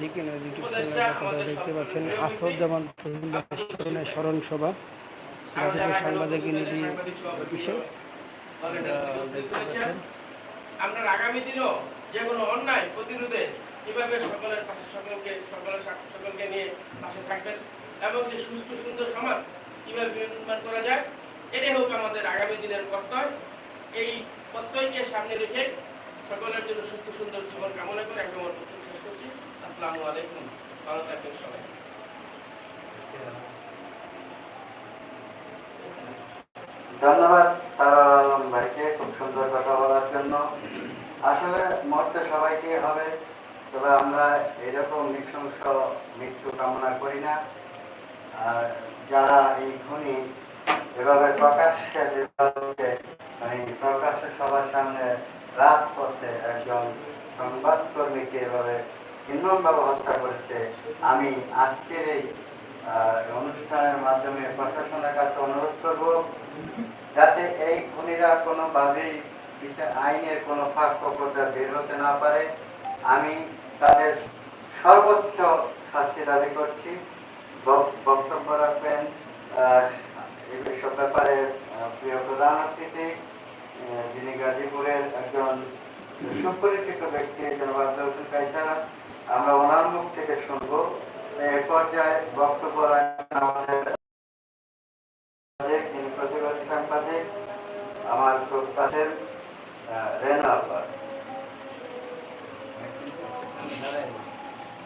দেখতে পাচ্ছেন। আফরোজ্জামান তরুণের স্মরণ সভা গাজীপুর সাংবাদিক আপনার আগামী দিনও যে কোনো অন্যায় প্রতিরোধে কীভাবে সকলের পাশে সকলকে সকলের সকলকে নিয়ে পাশে থাকবেন এবং যে সুস্থ সুন্দর সমাজ কীভাবে নির্মাণ করা যায় এটাই হোক আমাদের আগামী দিনের প্রত্যয়। এই প্রত্যয়কে সামনে রেখে সকলের জন্য সুস্থ সুন্দর জীবন কামনা করে আমি আমার শেষ করছি। আসসালামু আলাইকুম। ভালো থাকবেন সবাই। ধন্যবাদ তারার আলম ভাইকে, খুব সুন্দর কথা বলার জন্য। আসলে মরতে সবাইকে হবে, তবে আমরা এরকম নৃশংস মৃত্যু কামনা করি না। আর যারা এই খুনি, এভাবে প্রকাশ্যে যেভাবে মানে প্রকাশ্যে সবার সামনে রাজপথে একজন সংবাদকর্মীকে এভাবে নির্মমভাবে হত্যা করেছে। আমি আজকের এই অনুষ্ঠানের মাধ্যমে প্রশাসনের কাছে অনুরোধ করব যাতে এই খুনিরা কোনোভাবেই বিচার আইনের কোনো ফাঁক ফোকরটা বের হতে না পারে। আমি তাদের সর্বোচ্চ শাস্তি দাবি করছি। বক্তব্য রাখবেন আহ, এইসব ব্যাপারে প্রিয় প্রধান অতিথি যিনি গাজীপুরের একজন সুপরিচিত ব্যক্তি জনাব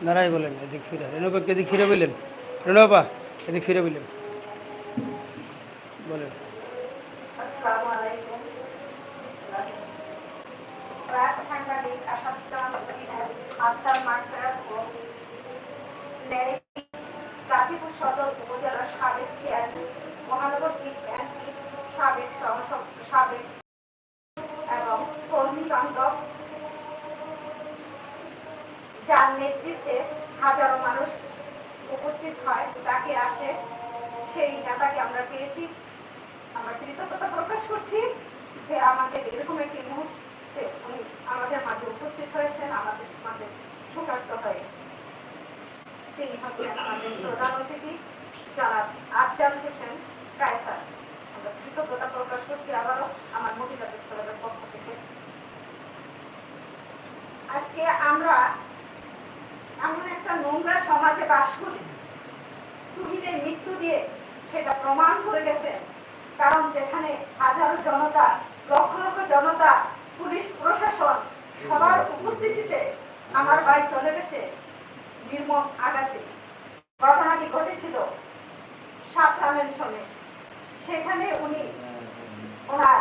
নারাই বলেন, এদিক ফিরে। রেণুবাকে এদিক ফিরে বললেন। রেণুবা এদিক ফিরে বললেন। বলেন। সাবেক সাবেক যার নেতৃত্বে হাজারো মানুষ উপস্থিত হয়, তাকে আসে, সেই নেতাকে আমরা পেয়েছি। আমরা কৃতজ্ঞতা প্রকাশ করছি যে আমাদের এরকম একটি মুহূর্তে উনি আমাদের মাঝে উপস্থিত হয়েছেন, আমাদের মাঝে শোকার্ত হয়ে তিনি হচ্ছেন আমাদের প্রধান অতিথি, যারা আফজাল হোসেন কায়সার আমরা কৃতজ্ঞতা প্রকাশ করছি আবারও আমার মহিলা বিশ্ববিদ্যালয়ের পক্ষ থেকে আজকে আমরা এমন একটা নোংরা সমাজে বাস করি। তুহিদের মৃত্যু দিয়ে সেটা প্রমাণ করে গেছে, কারণ যেখানে হাজারো জনতা, লক্ষ লক্ষ জনতা, পুলিশ, প্রশাসন সবার উপস্থিতিতে আমার ভাই চলে গেছে নির্মম আঘাতে। ঘটনাটি ঘটেছিল সাতটা মেনশনে সেখানে উনি ওনার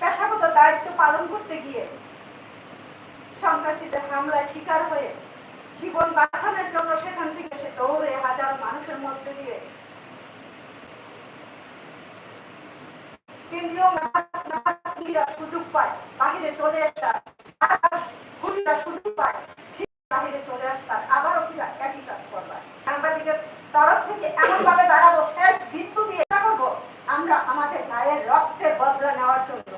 পেশাগত দায়িত্ব পালন করতে গিয়ে সন্ত্রাসীদের হামলায় শিকার হয়ে জীবন বাঁচানোর জন্য সেখান থেকে সে দৌড়ে হাজার মানুষের মধ্যে দিয়ে সুযোগ পায়, বাহিরে চলে আসার সুযোগ পায় বাহিরে চলে আবারও একই কাজ করবার। সাংবাদিকের তরফ থেকে এমন ভাবে দাঁড়াবো, শেষ বিন্দু দিয়ে করব আমরা আমাদের গায়ের রক্তের বদলা নেওয়ার জন্য।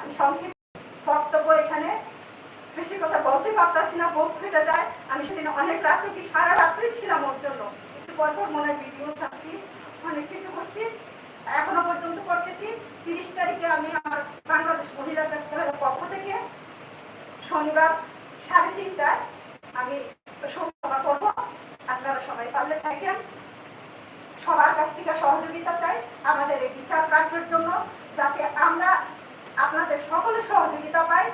আমি সংক্ষিপ্ত বক্তব্য এখানে বেশি কথা বলতে পারতাছি না বুক ফেটে যায়। আমি সেদিন অনেক রাত্রে কি সারা রাত্রি ছিলাম ওর জন্য। একটু পর পর মনে ভিডিও ছাড়ছি, অনেক কিছু করছি। এখনও পর্যন্ত করতেছি। তিরিশ তারিখে আমি আমার বাংলাদেশ মহিলা পক্ষ থেকে শনিবার সাড়ে তিনটায় আমি সভা করব। আপনারা সবাই পারলে থাকেন। সবার কাছ থেকে সহযোগিতা চাই আমাদের এই বিচার কার্যের জন্য, যাতে আমরা আপনাদের সকলের সহযোগিতা পাই।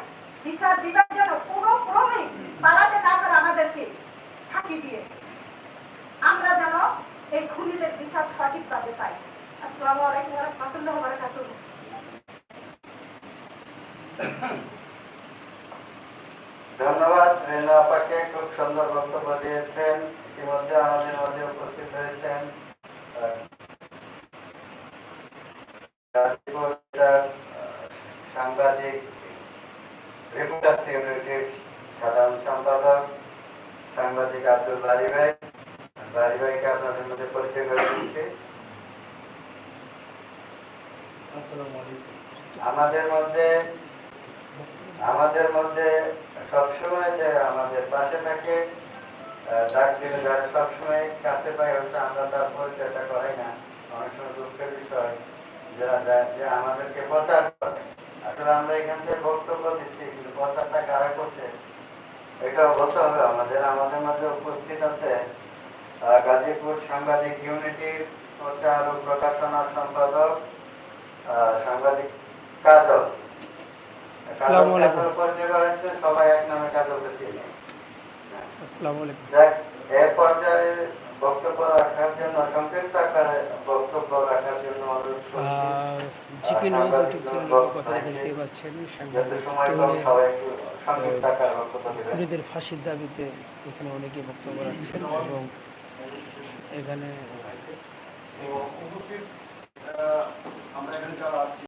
বিচার বিভাগ কোনো ক্রমেই পালাতে না পারে আমাদেরকে ফাঁকি দিয়ে। আমরা যেন এই খুনিদের বিচার সঠিকভাবে পাই। আসসালামু আলাইকুম রহমতুল্লাহ বারাকাতুহ। ধন্যবাদ, রেনা আপাকে খুব সুন্দর বক্তব্য দিয়েছেন। ইতিমধ্যে আমাদের মধ্যে উপস্থিত হয়েছেন আহ, গাজীপুর জেলার, আহ, সাংবাদিক রিপোর্টার ইউনিটির সাধারণ সম্পাদক সাংবাদিক আব্দুল বারি ভাই বারি ভাইকে আপনাদের মধ্যে পরিচয় করে দিচ্ছি আমাদের মধ্যে আমাদের মধ্যে সবসময় যে আমাদের পাশে থাকে ডাক দিলে যারা সবসময় কাছে পাই হচ্ছে আমরা তার পরিচয়টা করাই না। অনেক সময় দুঃখের বিষয় যারা যে আমাদেরকে প্রচার করে। আসলে আমরা এখান থেকে বক্তব্য দিচ্ছি কিন্তু প্রচারটা কারা করছে এটাও বলতে হবে। আমাদের আমাদের মধ্যে উপস্থিত আছে গাজীপুর সাংবাদিক ইউনিটির প্রচার ও প্রকাশনা সম্পাদক সাংবাদিক কাজল। সবাই এক নামে কাজলকে চিনে এ পর্যায়ে বক্তব্য রাখার জন্য সংক্ষিপ্ত আকারে বক্তব্য রাখার জন্য ফাঁসির দাবিতে এখানে অনেকে বক্তব্য রাখছেন এবং এখানে উপস্থিত আহ, আমরা এখানে যারা আছি